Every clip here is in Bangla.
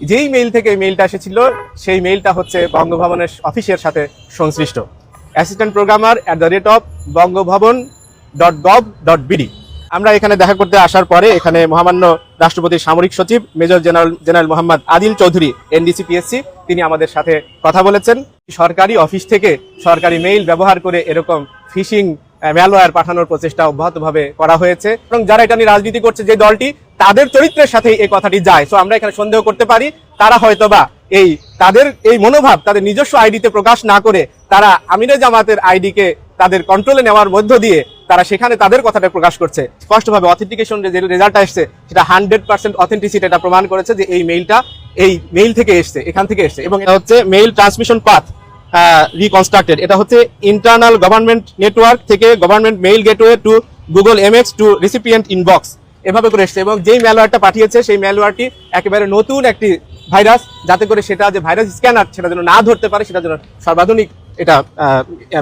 যেই মেইল থেকে মেইলটা এসেছিল, সেই মেইলটা হচ্ছে বঙ্গভবনের অফিসের সাথে সংশ্লিষ্ট। Assistant programmer at the rate of Bangabhaban dot gov dot BD আমরা এখানে দেখা করতে আসার পরে এখানে মহামান্য রাষ্ট্রপতির সামরিক সচিব, major general general Mohammad Adil Chowdhury NDC PSC তিনি আমাদের সাথে কথা বলেছেন। সরকারি অফিস থেকে সরকারি মেইল ব্যবহার করে এরকম ফিশিং ম্যালওয়্যার পাঠানোর প্রচেষ্টা অব্যাহতভাবে করা হয়েছে। এবং যারা এটা নিয়ে রাজনীতি করছে, যে দলটি, তাদের চরিত্রের সাথে এই কথাটি যায়। তো আমরা এখানে সন্দেহ করতে পারি, তারা হয়তোবা এই, তাদের এই মনোভাব, তাদের নিজস্ব আইডিতে প্রকাশ না করে, তারা আমিরে জামাতের আইডিকে তাদের কন্ট্রোলে নেওয়ার মধ্য দিয়ে, তারা সেখানে তাদের কথাটা প্রকাশ করছে। স্পষ্টভাবে অথেন্টিকেশন যে রেজাল্টটা এসছে, সেটা হান্ড্রেড পার্সেন্ট অথেন্টিসিটি এটা প্রমাণ করেছে যে এই মেইলটা এই মেইল থেকে এসছে, এখান থেকে এসছে। এবং এটা হচ্ছে মেইল ট্রান্সমিশন পাথ রিকনস্ট্রাক্টেড এটা হচ্ছে ইন্টারনাল গভর্নমেন্ট নেটওয়ার্ক থেকে government mail gateway to Google MX to recipient inbox এভাবে করে এসছে। এবং যেই ম্যালওয়্যারটা পাঠিয়েছে সেই ম্যালওয়্যারটি একেবারে নতুন একটি ভাইরাস যাতে করে সেটা যে ভাইরাস স্ক্যানার সেটা যেন না ধরতে পারে সেটা যেন সর্বাধুনিক এটা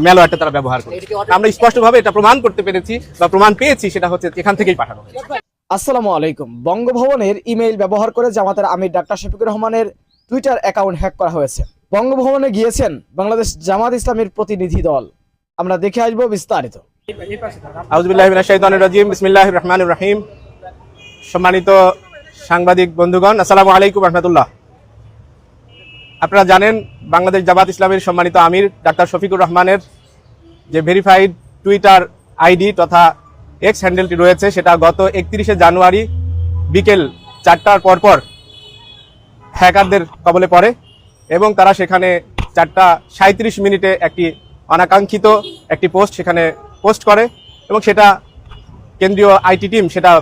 ম্যালওয়্যারটা তারা ব্যবহার করে। আমরা স্পষ্টভাবে এটা প্রমাণ করতে পেরেছি বা প্রমাণ পেয়েছি সেটা হচ্ছে এখান থেকেই পাঠানো আসসালামু আলাইকুম। বঙ্গভবনের ইমেইল ব্যবহার করে জামাতের আমির ডাক্তার শফিকুর রহমানের টুইটার অ্যাকাউন্ট হ্যাক করা হয়েছে। বঙ্গভবনে গিয়েছেন বাংলাদেশ জামাত ইসলামের প্রতিনিধি দল। আমরা দেখে আসব বিস্তারিত। রহিম। সম্মানিত সাংবাদিক বন্ধুগণ, আসসালামু আলাইকুম রহমতুল্লাহ। আপনারা জানেন, বাংলাদেশ জামাত ইসলামের সম্মানিত আমির ডাক্তার শফিকুর রহমানের যে ভেরিফাইড টুইটার আইডি তথা এক্স হ্যান্ডেলটি রয়েছে, সেটা গত একত্রিশে জানুয়ারি বিকেল চারটার পরপর হ্যাকারদের কবলে পড়ে। এবং তারা সেখানে চারটা সাঁত্রিশ মিনিটে একটি অনাকাঙ্ক্ষিত একটি পোস্ট সেখানে পোস্ট করে এবং সেটা কেন্দ্রীয় আইটি টিম সেটা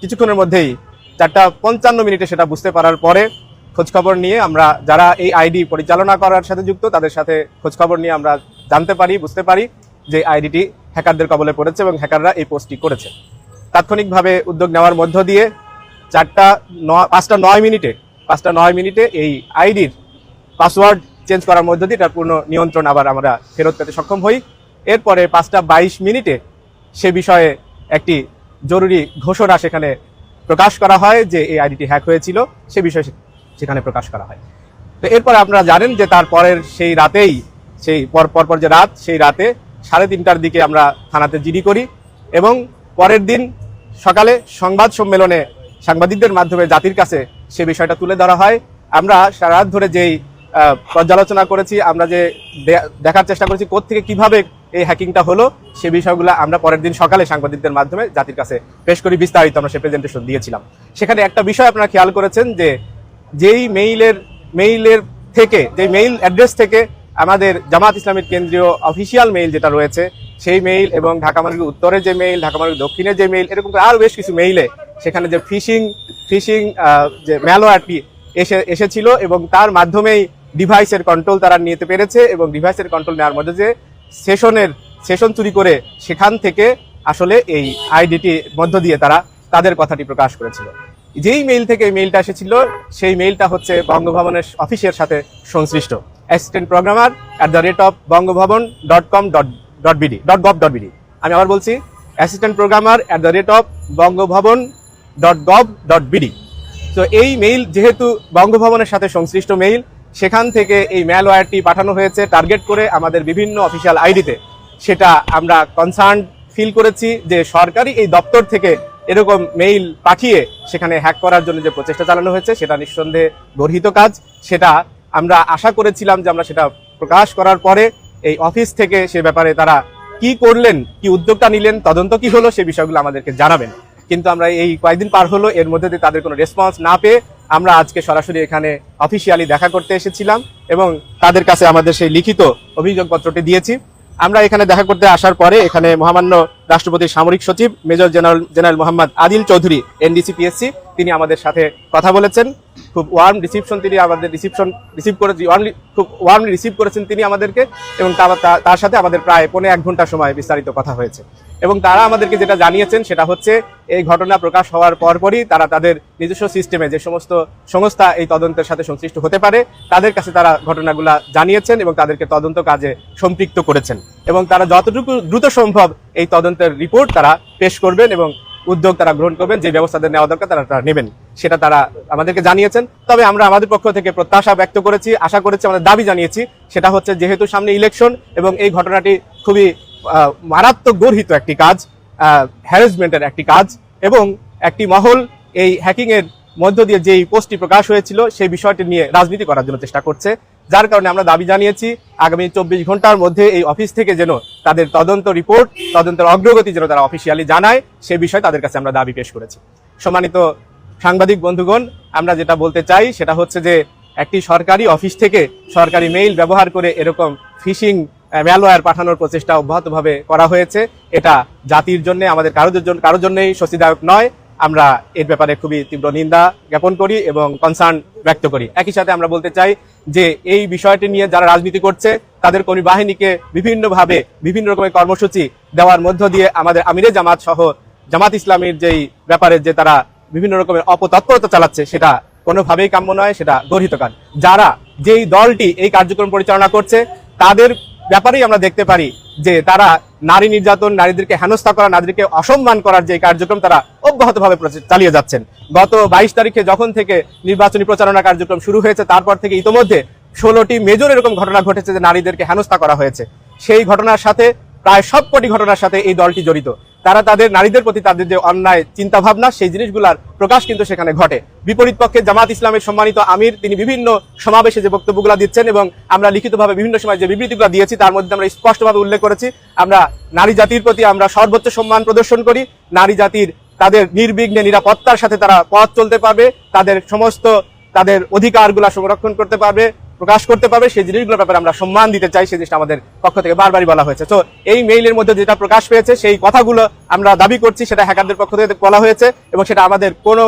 কিছুক্ষণের মধ্যেই চারটা পঞ্চান্ন মিনিটে সেটা বুঝতে পারার পরে খোঁজখবর নিয়ে আমরা যারা এই আইডি পরিচালনা করার সাথে যুক্ত, তাদের সাথে খোঁজখবর নিয়ে আমরা জানতে পারি, বুঝতে পারি যে আইডিটি হ্যাকারদের কবলে পড়েছে এবং হ্যাকাররা এই পোস্টটি করেছে। তাৎক্ষণিকভাবে উদ্যোগ নেওয়ার মধ্য দিয়ে চারটা ন- পাঁচটা নয় মিনিটে, পাঁচটা নয় মিনিটে এই আইডির পাসওয়ার্ড চেঞ্জ করার মধ্য দিয়ে তার পূর্ণ নিয়ন্ত্রণ আবার আমরা ফেরত পেতে সক্ষম হই। এরপরে পাঁচটা বাইশ মিনিটে সে বিষয়ে একটি জরুরি ঘোষণা সেখানে প্রকাশ করা হয় যে এই আইডিটি হ্যাক হয়েছিল, সে বিষয়ে সেখানে প্রকাশ করা হয়। তো এরপরে আপনারা জানেন যে তারপরের সেই রাতেই, সেই পর পরপর যে রাত, সেই রাতে সাড়ে তিনটার দিকে আমরা থানাতে জিডি করি এবং পরের দিন সকালে সংবাদ সম্মেলনে সাংবাদিকদের মাধ্যমে জাতির কাছে সে বিষয়টা তুলে ধরা হয়। আমরা সারা রাত ধরে যেই পর্যালোচনা করেছি, আমরা যে দেখার চেষ্টা করেছি কোত্থেকে কীভাবে এই হ্যাকিংটা হলো, সে বিষয়গুলো আমরা পরের দিন সকালে সাংবাদিকদের মাধ্যমে জাতির কাছে পেশ করি, বিস্তারিত আমরা সে প্রেজেন্টেশন দিয়েছিলাম। সেখানে একটা বিষয় আপনারা খেয়াল করেছেন যে, যেই মেইলের মেইলের থেকে যে মেইল অ্যাড্রেস থেকে আমাদের জামাত ইসলামের কেন্দ্রীয় অফিসিয়াল মেইল যেটা রয়েছে, সেই মেইল এবং ঢাকা মার্গের উত্তরের যে মেইল ঢাকা মার্গের দক্ষিণের যে মেইল এরকম আরও বেশ কিছু মেইলে সেখানে যে ফিশিং ফিশিং যে ম্যালওয়্যারটি এসে, এসেছিল এবং তার মাধ্যমেই ডিভাইসের কন্ট্রোল তারা নিতে পেরেছে এবং ডিভাইসের কন্ট্রোল নেওয়ার মধ্যে যে সেশনের, সেশন চুরি করে সেখান থেকে আসলে এই আইডিটি মধ্য দিয়ে তারা তাদের কথাটি প্রকাশ করেছিল। যেই মেইল থেকে এই মেইলটা এসেছিল, সেই মেইলটা হচ্ছে বঙ্গভবনের অফিসের সাথে সংশ্লিষ্ট। Assistant programmer at the rate of Bangabhaban dot com dot dot BD dot gov dot BD আমি আবার বলছি assistant programmer at the rate of Bangabhaban dot gov dot BD তো এই মেইল যেহেতু বঙ্গভবনের সাথে সংশ্লিষ্ট মেইল সেখান থেকে এই ম্যালওয়্যারটি পাঠানো হয়েছে। টার্গেট করে আমাদের বিভিন্ন অফিসিয়াল আইডিতে সেটা আমরা কনসার্ন ফিল করেছি যে সরকারি এই দপ্তর থেকে এরকম মেইল পাঠিয়ে সেখানে হ্যাক করার জন্য যে প্রচেষ্টা চালানো হয়েছে, সেটা নিঃসন্দেহে গর্হিত কাজ। সেটা আমরা আশা করেছিলাম যে আমরা সেটা প্রকাশ করার পরে এই অফিস থেকে সে ব্যাপারে তারা কি করলেন, কি উদ্যোগটা নিলেন, তদন্ত কি হলো, সে বিষয়গুলো আমাদেরকে জানাবেন। কিন্তু আমরা এই কয়েকদিন পার হলো, এর মধ্যে তাদের কোনো রেসপন্স না পেয়ে আমরা আজকে সরাসরি এখানে অফিসিয়ালি দেখা করতে এসেছিলাম এবং তাদের কাছে আমাদের সেই লিখিত অভিযোগপত্রটি দিয়েছি। আমরা এখানে দেখা করতে আসার পরে এখানে মহামান্য রাষ্ট্রপতির সামরিক সচিব major general general Mohammad Adil Chowdhury NDC PSC তিনি আমাদের সাথে কথা বলেছেন। খুব ওয়ার্ম রিসিপশন তিনি আমাদের রিসিপশন রিসিভ করে ওয়ার্মলি খুব ওয়ার্মলি রিসিভ করেছেন তিনি আমাদেরকে এবং তার সাথে আমাদের প্রায় পৌনে এক ঘণ্টা সময় বিস্তারিত কথা হয়েছে। এবং তারা আমাদেরকে যেটা জানিয়েছেন সেটা হচ্ছে, এই ঘটনা প্রকাশ হওয়ার পরপরই তারা তাদের নিজস্ব সিস্টেমে যে সমস্ত সংস্থা এই তদন্তের সাথে সংশ্লিষ্ট হতে পারে, তাদের কাছে তারা ঘটনাগুলা জানিয়েছেন এবং তাদেরকে তদন্ত কাজে সম্পৃক্ত করেছেন। এবং তারা যতটুকু দ্রুত সম্ভব এই তদন্তের রিপোর্ট তারা পেশ করবেন এবং উদ্যোগ তারা গ্রহণ করবেন, যে ব্যবস্থা তাদের নেওয়া দরকার তারা তারা নেবেন, সেটা তারা আমাদেরকে জানিয়েছেন। তবে আমরা আমাদের পক্ষ থেকে প্রত্যাশা ব্যক্ত করেছি, আশা করেছি, আমাদের দাবি জানিয়েছি, সেটা হচ্ছে যেহেতু সামনে ইলেকশন এবং এই ঘটনাটি খুবই মারাত্মক গর্হিত একটি কাজ হ্যারাসমেন্টের একটি কাজ এবং একটি মহল এই হ্যাকিং এর মধ্য দিয়ে যেই পোস্টটি প্রকাশ হয়েছিল সেই বিষয়টি নিয়ে রাজনীতি করার জন্য চেষ্টা করছে। যার কারণে আমরা দাবি জানিয়েছি, আগামী চব্বিশ ঘণ্টার মধ্যে এই অফিস থেকে যেন তাদের তদন্ত রিপোর্ট তদন্তের অগ্রগতি যেন তারা অফিসিয়ালি জানায়, সে বিষয়ে তাদের কাছে আমরা দাবি পেশ করেছি। সম্মানিত সাংবাদিক বন্ধুগণ, আমরা যেটা বলতে চাই সেটা হচ্ছে যে একটি সরকারি অফিস থেকে সরকারি মেইল ব্যবহার করে এরকম ফিশিং ম্যালওয়্যার পাঠানোর প্রচেষ্টা অব্যাহতভাবে করা হয়েছে। এটা জাতির জন্য, আমাদের কারোর জন্য কারোর জন্যই স্বস্তিদায়ক নয়। আমরা এর ব্যাপারে খুবই তীব্র নিন্দা জ্ঞাপন করি এবং কনসার্ন ব্যক্ত করি। একই সাথে আমরা বলতে চাই যে, এই বিষয়টি নিয়ে যারা রাজনীতি করছে, তাদের কর্মী বাহিনীকে বিভিন্নভাবে বিভিন্ন রকমের কর্মসূচি দেওয়ার মধ্য দিয়ে আমাদের আমিরে জামাত সহ জামাত ইসলামীর যেই ব্যাপারে যে তারা বিভিন্ন রকমের অপতৎপরতা চালাচ্ছে, সেটা কোনোভাবেই কাম্য নয়, সেটা গর্হিত কাজ। যারা যেই দলটি এই কার্যক্রম পরিচালনা করছে, তাদের ব্যাপারেই আমরা দেখতে পারি যে তারা নারী নির্যাতন, নারীদেরকে হেনস্থা করা, নারীদেরকে অসম্মান করার যে কার্যক্রম তারা অব্যাহতভাবে ভাবে চালিয়ে যাচ্ছেন। গত বাইশ তারিখে যখন থেকে নির্বাচনী প্রচারণা কার্যক্রম শুরু হয়েছে, তারপর থেকে ইতোমধ্যে ষোলোটি মেজর এরকম ঘটনা ঘটেছে যে নারীদেরকে হেনস্থা করা হয়েছে। সেই ঘটনার সাথে, প্রায় সবকটি ঘটনার সাথে এই দলটি জড়িত। তারা তাদের নারীদের প্রতি তাদের যে অন্যায় চিন্তা ভাবনা সেই জিনিসগুলার প্রকাশ কিন্তু সেখানে ঘটে। বিপরীত পক্ষে জামাত ইসলামের সম্মানিত আমির, তিনি বিভিন্ন সমাবেশে যে বক্তব্যগুলো দিচ্ছেন এবং আমরা লিখিতভাবে বিভিন্ন সময় যে বিবৃতিগুলো দিয়েছি, তার মধ্যে আমরা স্পষ্টভাবে উল্লেখ করেছি। আমরা নারী জাতির প্রতি আমরা সর্বোচ্চ সম্মান প্রদর্শন করি। নারী জাতির তাদের নির্বিঘ্নে নিরাপত্তার সাথে তারা পথ চলতে পারবে। তাদের সমস্ত, তাদের অধিকারগুলা সংরক্ষণ করতে পারবে। প্রকাশ করতে পারবে, সেই জিনিসগুলোর ব্যাপারে আমরা সম্মান দিতে চাই, সেই জিনিসটা আমাদের পক্ষ থেকে বারবারই বলা হয়েছে। তো এই মেইলের মধ্যে যেটা প্রকাশ পেয়েছে, সেই কথাগুলো আমরা দাবি করছি, সেটা হ্যাকারদের পক্ষ থেকে বলা হয়েছে এবং সেটা আমাদের কোনো,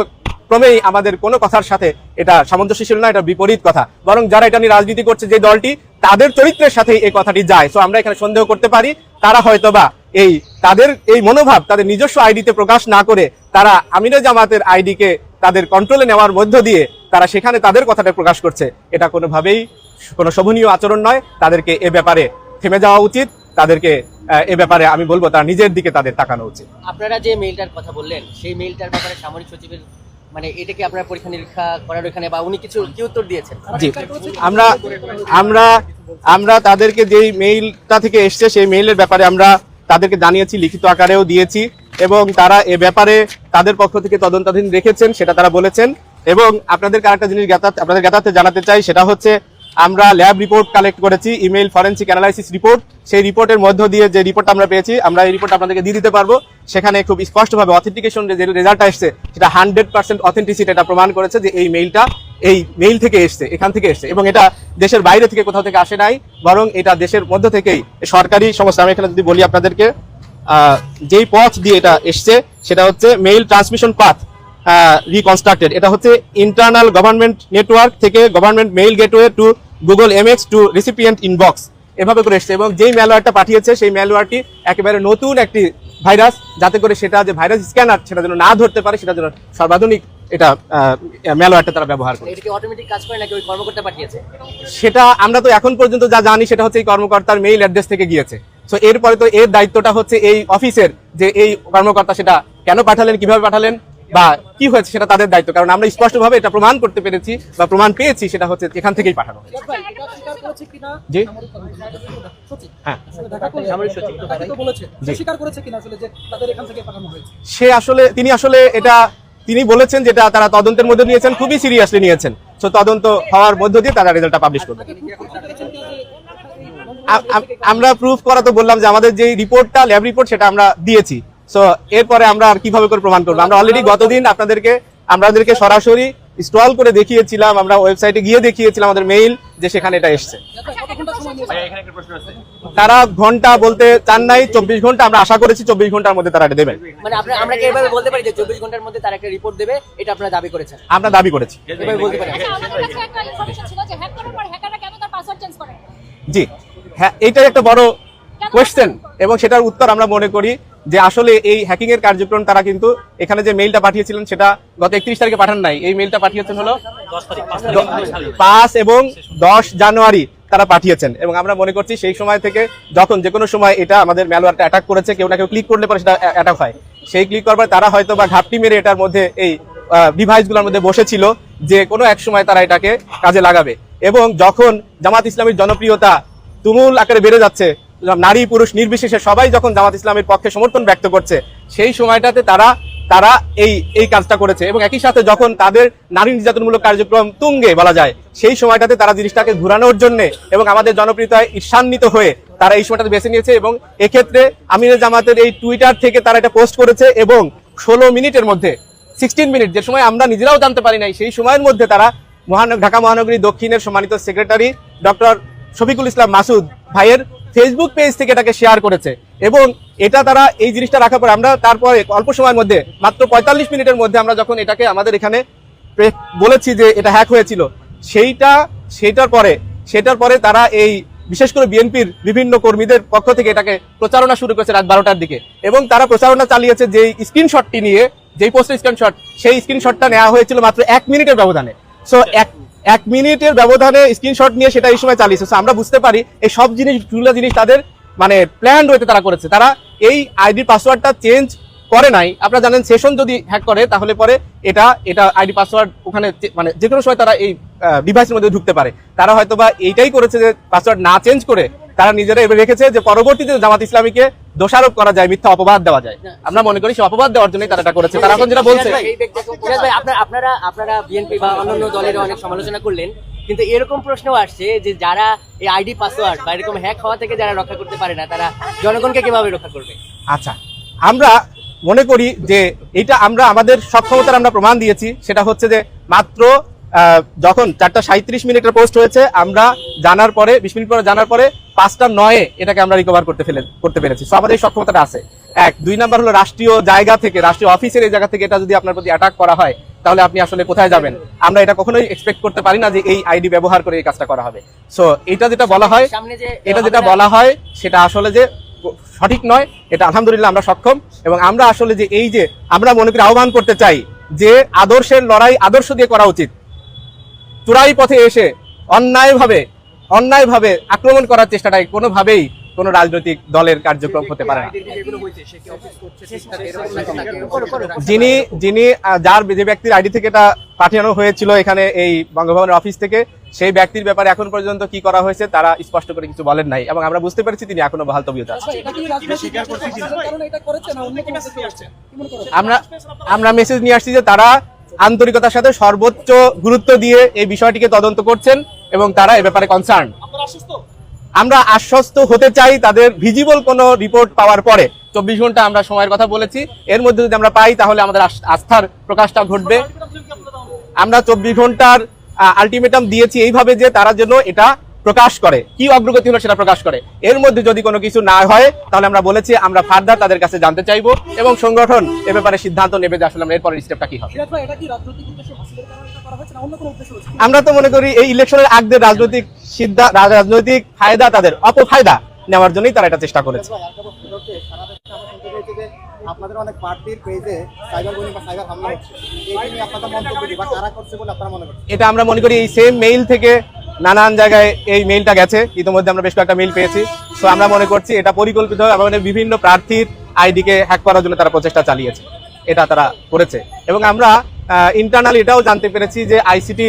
ক্রমেই আমাদের কোনো কথার সাথে এটা সামঞ্জস্যশীল না, এটা বিপরীত কথা। বরং যারা এটা নিয়ে রাজনীতি করছে, যে দলটি, তাদের চরিত্রের সাথে এই কথাটি যায়। তো আমরা এখানে সন্দেহ করতে পারি, তারা হয়তো বা এই, তাদের এই মনোভাব, তাদের নিজস্ব আইডিতে প্রকাশ না করে, তারা আমিরে জামাতের আইডিকে তাদের কন্ট্রোলে নেওয়ার মধ্য দিয়ে তারা সেখানে তাদের কথাটা প্রকাশ করছে। এটা কোনোভাবেই কোনো শোভনীয় আচরণ নয়। তাদেরকে এ ব্যাপারে থেমে যাওয়া উচিত। তাদেরকে এ ব্যাপারে আমি বলব তার নিজের দিকে তাদের তাকানো উচিত। আপনারা যে মেইলটার কথা বললেন সেই মেইলটার ব্যাপারে সামরিক সচিবের মানে এটা কি আপনারা পরীক্ষা নিরীক্ষা করার ওখানে বা উনি কিছু কি উত্তর দিয়েছেন? জি। আমরা আমরা আমরা তাদেরকে যেই মেইলটা থেকে এসছে সেই মেইলের ব্যাপারে আমরা তাদেরকে জানিয়েছি লিখিত আকারেও দিয়েছি। এবং তারা এ ব্যাপারে তাদের পক্ষ থেকে তদন্তাধীন রেখেছেন সেটা তারা বলেছেন। এবং আপনাদেরকে আরেকটা জিনিস জ্ঞাতা- আপনাদের জ্ঞাতার্থে জানাতে চাই, সেটা হচ্ছে আমরা ল্যাব রিপোর্ট কালেক্ট করেছি ইমেল ফরেন্সিক অ্যানালাইসিস রিপোর্ট সেই রিপোর্টের মধ্য দিয়ে যে রিপোর্ট আমরা পেয়েছি, আমরা এই রিপোর্ট আপনাদেরকে দিয়ে দিতে পারব। সেখানে খুব স্পষ্টভাবে অথেন্টিকেশন যে রেজাল্টটা এসছে, সেটা হান্ড্রেড পার্সেন্ট অথেন্টিসিটি এটা প্রমাণ করেছে যে এই মেইলটা এই মেইল থেকে এসছে, এখান থেকে এসছে। এবং এটা দেশের বাইরে থেকে কোথাও থেকে আসে নাই, বরং এটা দেশের মধ্য থেকেই, সরকারি সংস্থা আমি এখানে যদি বলি আপনাদেরকে যেই পথ দিয়ে এটা এসছে, সেটা হচ্ছে মেইল ট্রান্সমিশন পাথ রিকনস্ট্রাক্টেড এটা হচ্ছে ইন্টারনাল গভর্নমেন্ট নেটওয়ার্ক থেকে government mail gateway to Google MX to recipient inbox এভাবে করে এসছে এবং যেই ম্যালওয়্যারটা পাঠিয়েছে সেই ম্যালওয়্যারটি একেবারে নতুন একটি ভাইরাস যাতে করে সেটা যে ভাইরাস স্ক্যানার সেটা যেন না ধরতে পারে সেটা যেন সর্বাধুনিক এটা ম্যালওয়্যারটা তারা ব্যবহার করে এটা কি অটোমেটিক কাজ করে নাকি ওই কর্মকর্তা পাঠিয়েছে? সেটা আমরা তো এখন পর্যন্ত যা জানি সেটা হচ্ছে এই কর্মকর্তার মেইল অ্যাড্রেস থেকে গিয়েছে। তো এরপরে তো এর দায়িত্বটা হচ্ছে এই অফিসের যে এই কর্মকর্তা সেটা কেন পাঠালেন কীভাবে পাঠালেন? বা কি হয়েছে সেটা তাদের দায়িত্ব কারণ আমরা স্পষ্টভাবে এটা প্রমাণ করতে পেরেছি বা প্রমাণ পেয়েছি সেটা হচ্ছে এখান থেকেই পাঠানো জি? হ্যাঁ। সে জি। স্বীকার করেছে কিনা আসলে যে তাদের এখান থেকে পাঠানো হয়েছে? সে আসলে তিনি আসলে এটা তিনি বলেছেন যেটা তারা তদন্তের মধ্যে নিয়েছেন খুবই সিরিয়াসলি নিয়েছেন। তো তদন্ত হওয়ার মধ্য দিয়ে তারা রেজাল্টটা পাবলিশ করবে। আমরা প্রুফ করা তো বললাম যে আমাদের যে রিপোর্টটা ল্যাব রিপোর্ট সেটা আমরা দিয়েছি। সো এরপরে আমরা আর কীভাবে করে প্রমাণ করব? আমরা অলরেডি গতদিন আপনাদেরকে আমাদেরকে সরাসরি স্টল করে দেখিয়েছিলাম আমরা ওয়েবসাইটে গিয়ে দেখিয়েছিলাম আমাদের মেইল যে সেখানে এটা এসছে। তারা ঘণ্টা বলতে চান নাই চব্বিশ ঘণ্টা আমরা আশা করেছি চব্বিশ ঘণ্টার মধ্যে তারা এটা দেবেন। মানে আমরা কি এভাবে বলতে পারি যে চব্বিশ ঘণ্টার মধ্যে তার একটা রিপোর্ট দেবে? দাবি আমরা দাবি করেছি। এভাবে বলতে পারি। আচ্ছা, আমাদের কাছে একটা ইনফরমেশন ছিল যে হ্যাক করার পর হ্যাকাররা কেন তার পাসওয়ার্ড চেঞ্জ করে? জি। হ্যাঁ এইটাই একটা বড় কোয়েশ্চেন এবং সেটার উত্তর আমরা মনে করি যে আসলে এই হ্যাকিং এর কার্যক্রম তারা কিন্তু এখানে যে মেইলটা পাঠিয়েছিলেন সেটা গত একত্রিশ তারিখে পাঠান নাই। এই মেইলটা পাঠিয়েছেন হলো পাঁচ এবং দশ জানুয়ারি তারা পাঠিয়েছেন এবং আমরা মনে করছি সেই সময় থেকে যখন যে কোনো সময় এটা আমাদের ম্যালওয়ারটা অ্যাটাক করেছে কেউ না কেউ ক্লিক করলে পরে সেটা অ্যাটাক হয়। সেই ক্লিক করার পর তারা হয়তো বা ঘাপটি মেরে এটার মধ্যে এই ডিভাইসগুলোর মধ্যে বসেছিল যে কোনো এক সময় তারা এটাকে কাজে লাগাবে। এবং যখন জামাত ইসলামের জনপ্রিয়তা তুমুল আকারে বেড়ে যাচ্ছে নারী, পুরুষ নির্বিশেষে সবাই যখন জামাত ইসলামের পক্ষে সমর্থন ব্যক্ত করছে, সেই সময়টাতে তারা তারা এই এই কাজটা করেছে এবং একই সাথে যখন তাদের নারী নির্যাতনমূলক কার্যক্রম তুঙ্গে বলা যায়, সেই সময়টাতে তারা জিনিসটাকে ঘুরানোর জন্য এবং আমাদের জনপ্রিয়তায় ঈর্ষান্বিত হয়ে তারা এই সময়টাতে বেছে নিয়েছে এবং এক্ষেত্রে আমিরের জামাতের এই টুইটার থেকে তারা এটা পোস্ট করেছে এবং ষোলো মিনিটের মধ্যে সিক্সটিন মিনিট যে সময় আমরা নিজেরাও জানতে পারি নাই, সেই সময়ের মধ্যে তারা মহানগর ঢাকা মহানগরী দক্ষিণের সম্মানিত সেক্রেটারি ডক্টর শফিকুল ইসলাম মাসুদ ভাইয়ের ফেসবুক পেজ থেকে এটাকে শেয়ার করেছে। এবং এটা তারা এই জিনিসটা রাখার পরে আমরা তারপরে অল্প সময়ের মধ্যে, মাত্র পঁয়তাল্লিশ মিনিটের মধ্যে আমরা যখন এটাকে আমাদের এখানে বলেছি যে এটা হ্যাক হয়েছিল, সেইটা সেটার পরে সেটার পরে তারা এই বিশেষ করে বিএনপির বিভিন্ন কর্মীদের পক্ষ থেকে এটাকে প্রচারণা শুরু করেছে রাত বারোটার দিকে। এবং তারা প্রচারণা চালিয়েছে যে স্ক্রিনশটটি নিয়ে, যেই পোস্টের স্ক্রিনশট সেই স্ক্রিনশটটা নেওয়া হয়েছিল মাত্র এক মিনিটের ব্যবধানে। সো এক এক মিনিটের ব্যবধানে স্ক্রিনশট নিয়ে সেটা এই সময় চালিয়েছে। আমরা বুঝতে পারি এই সব জিনিসগুলো জিনিস তাদের মানে প্ল্যান রয়েছে তারা করেছে। তারা এই আইডি পাসওয়ার্ডটা চেঞ্জ করে নাই। আপনারা জানেন সেশন যদি হ্যাক করে, তাহলে পরে এটা এটা আইডি পাসওয়ার্ড ওখানে মানে যে কোনো সময় তারা এই ডিভাইসের মধ্যে ঢুকতে পারে। তারা হয়তো বা এইটাই করেছে যে পাসওয়ার্ড না চেঞ্জ করে তারা নিজেরা এবার রেখেছে যে পরবর্তীতে জামাত ইসলামীকে দোষারোপ করা যায় মিথ্যা অপবাদ দেওয়া যায়। আমরা মনে করি সেই অপবাদ দেওয়ার জন্যই তারা এটা করেছে। তারা এখন যেটা বলছে আপনারা আপনারা বিএনপি বা অন্যান্য দলের অনেক সমালোচনা করলেন। কিন্তু এরকম প্রশ্নও আসছে যে যারা এই আইডি পাসওয়ার্ড বা এরকম হ্যাক হওয়া থেকে যারা রক্ষা করতে পারে না তারা জনগণকে কীভাবে রক্ষা করবে? আচ্ছা আমরা মনে করি যে এটা আমরা আমাদের সক্ষমতার আমরা প্রমাণ দিয়েছি। সেটা হচ্ছে যে মাত্র আহ, যখন চারটা সাঁত্রিশ মিনিটের পোস্ট হয়েছে আমরা জানার পরে বিশ মিনিট পরে জানার পরে পাঁচটা নয়ে এটাকে আমরা রিকভার করতে ফেলে করতে পেরেছি। সো আমাদের এই সক্ষমতাটা আছে। এক দুই নাম্বার হলো রাষ্ট্রীয় জায়গা থেকে রাষ্ট্রীয় অফিসের এই জায়গা থেকে এটা যদি আপনার প্রতি অ্যাটাক করা হয় তাহলে আপনি আসলে কোথায় যাবেন? আমরা এটা কখনোই এক্সপেক্ট করতে পারি না যে এই আইডি ব্যবহার করে এই কাজটা করা হবে। সো এটা যেটা বলা হয় এটা যেটা বলা হয় সেটা আসলে যে সঠিক নয় এটা আলহামদুলিল্লাহ আমরা সক্ষম এবং আমরা আসলে যে এই যে আমরা মনে করি আহ্বান করতে চাই যে আদর্শের লড়াই আদর্শ দিয়ে করা উচিত। চূড়াই পথে এসে অন্যায়ভাবে অন্যায়ভাবে আক্রমণ করার চেষ্টাটা কোনোভাবেই কোনো রাজনৈতিক দলের কার্যক্রম হতে পারে না। যিনি যিনি যার যে ব্যক্তির আইডি থেকে এটা পাঠানো হয়েছিল এখানে এই বঙ্গভবনের অফিস থেকে সেই ব্যক্তির ব্যাপারে এখন পর্যন্ত কি করা হয়েছে তারা স্পষ্ট করে কিছু বলেন নাই এবং আমরা বুঝতে পেরেছি তিনি এখনও বহাল তবিয়ত করেন আমরা আমরা মেসেজ নিয়ে আসছি যে তারা আন্তরিকতার সাথে সর্বোচ্চ গুরুত্ব দিয়ে এই বিষয়টিকে তদন্ত করছেন। এবং তারা এ ব্যাপারে কনসার্ন আমরা আশ্বস্ত হতে চাই তাদের ভিজিবল কোনো রিপোর্ট পাওয়ার পরে। চব্বিশ ঘণ্টা আমরা সময়ের কথা বলেছি। এর মধ্যে যদি আমরা পাই, তাহলে আমাদের আস- আস্থার প্রকাশটা ঘটবে। আমরা চব্বিশ ঘণ্টার আলটিমেটাম দিয়েছি এইভাবে যে তারা যেন এটা প্রকাশ করে। কি অগ্রগতি হলো সেটা প্রকাশ করে। এর মধ্যে যদি কোনো কিছু না হয়, তাহলে আমরা বলেছি, আমরা ফার্দার তাদের কাছে জানতে চাইব এবং সংগঠন এ ব্যাপারে সিদ্ধান্ত নেবে যে আসলে আমরা এরপরের স্টেপটা কি হবে। আমরা তো মনে করি এই ইলেকশনের আগদের রাজনৈতিক সিদ্ধা রা- রাজনৈতিক ফায়দা তাদের অপফায়দা নেওয়ার জন্যই তারা এটা চেষ্টা করেছে। আপনাদের অনেক পার্টির পেজে সাইবার বুলিং বা সাইবার হামলা হচ্ছে। এই নিয়ে আপনাদের মন্তব্য কি বা কারা করছে বলে আপনারা মনে করছেন এটা আমরা মনে করি এই সেম মেইল থেকে নানান জায়গায় এই মেইলটা গেছে। ইতিমধ্যে আমরা বেশ কয়েকটা মেইল পেয়েছি। তো আমরা মনে করছি এটা পরিকল্পিত আমাদের বিভিন্ন প্রার্থীর আইডিকে হ্যাক করার জন্য তারা প্রচেষ্টা চালিয়েছে। এটা তারা করেছে। এবং আমরা ইন্টারনাল এটাও জানতে পেরেছি যে আইসিটি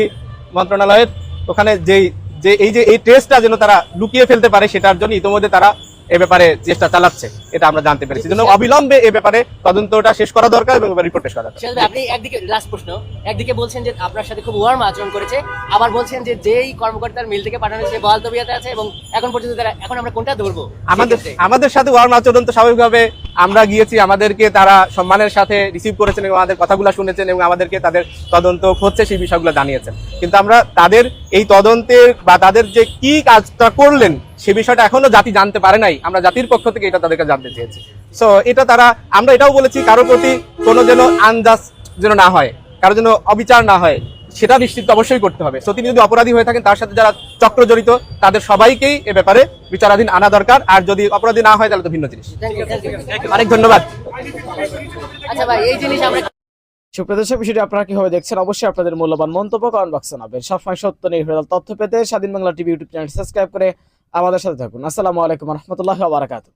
মন্ত্রণালয়ের ওখানে যেই যে এই যে এই টেস্টটা যেন তারা লুকিয়ে ফেলতে পারে সেটার জন্য ইতিমধ্যে তারা এ ব্যাপারে চেষ্টা চালাচ্ছে এটা আমরা জানতে পেরেছি। জন্য অবিলম্বে এ ব্যাপারে তদন্তটা শেষ করা দরকার এবং রিপোর্ট পেশ করা দরকার। আপনি একদিকে লাস্ট প্রশ্ন একদিকে বলছেন যে আপনার সাথে খুব ওয়ার্ম আচরণ করেছে আবার বলছেন যে যেই কর্মকর্তার মিল থেকে পাঠানো হয়েছে বহাল তবিয়াতে আছে এবং এখন পর্যন্ত তারা এখন আমরা কোনটা ধরবো আমাদের আমাদের সাথে ওয়ার্ম আচরণ তো স্বাভাবিকভাবে আমরা গিয়েছি আমাদেরকে তারা সম্মানের সাথে রিসিভ করেছেন এবং আমাদের কথাগুলো শুনেছেন এবং আমাদেরকে তাদের তদন্ত হচ্ছে সেই বিষয়গুলো জানিয়েছেন। কিন্তু আমরা তাদের এই তদন্তের বা তাদের যে কি কাজটা করলেন সে বিষয়টা এখনও জাতি জানতে পারে নাই। আমরা জাতির পক্ষ থেকে এটা তাদেরকে জানতে চেয়েছি। সো এটা তারা আমরা এটাও বলেছি কারোর প্রতি কোনো যেন আনজাস্ট যেন না হয় কারও যেন অবিচার না হয় সেটা নিশ্চিত অবশ্যই করতে হবে। সো তিনি যদি অপরাধী হয়ে থাকেন তার সাথে যারা চক্র জড়িত তাদের সবাইকেই এ ব্যাপারে বিচারাধীন আনা দরকার। আর যদি অপরাধী না হয় তাহলে তো ভিন্ন জিনিস. অনেক ধন্যবাদ। আচ্ছা ভাই এই জিনিস আমরা সুপ্রদর্শক বিষয়টি আপনারা কীভাবে দেখছেন? অবশ্যই আপনাদের মূল্যবান মন্তব্য কমেন্ট বক্সে জানাবেন। সবসময় সত্য নির্ভর তথ্য পেতে Swadhin Bangla TV YouTube channel subscribe করে আমাদের সাথে থাকুন। আসসালামু আলাইকুম রহমতুল্লাহ বারাকাতু